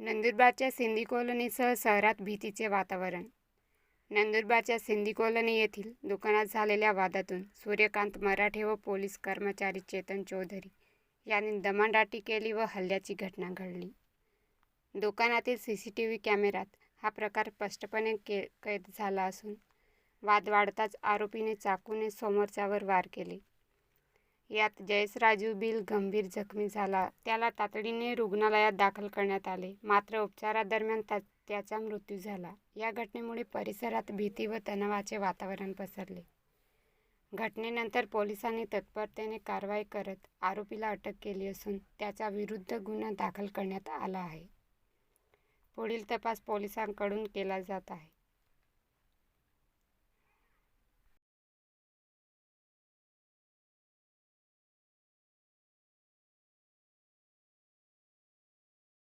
नंदुरबारच्या सिंधी कॉलनीसह शहरात भीतीचे वातावरण. नंदुरबारच्या सिंधी कॉलनी येथील दुकानात झालेल्या वादातून सूर्यकांत मराठे व पोलीस कर्मचारी चेतन चौधरी यांनी दमाडाटी केली व हल्ल्याची घटना घडली. दुकानातील सी सी टी व्ही कॅमेऱ्यात हा प्रकार स्पष्टपणे के कैद झाला असून वाद वाढताच आरोपीने चाकूने समोरच्यावर वार केले. यात जयसराजू बिल गंभीर जखमी झाला. त्याला तातडीने रुग्णालयात दाखल करण्यात आले. मात्र उपचारादरम्यान त्या त्याचा मृत्यू झाला. या घटनेमुळे परिसरात भीती व तणावाचे वातावरण पसरले. घटनेनंतर पोलिसांनी तत्परतेने कारवाई करत आरोपीला अटक केली असून त्याच्या विरुद्ध गुन्हा दाखल करण्यात आला आहे. पुढील तपास पोलिसांकडून केला जात आहे.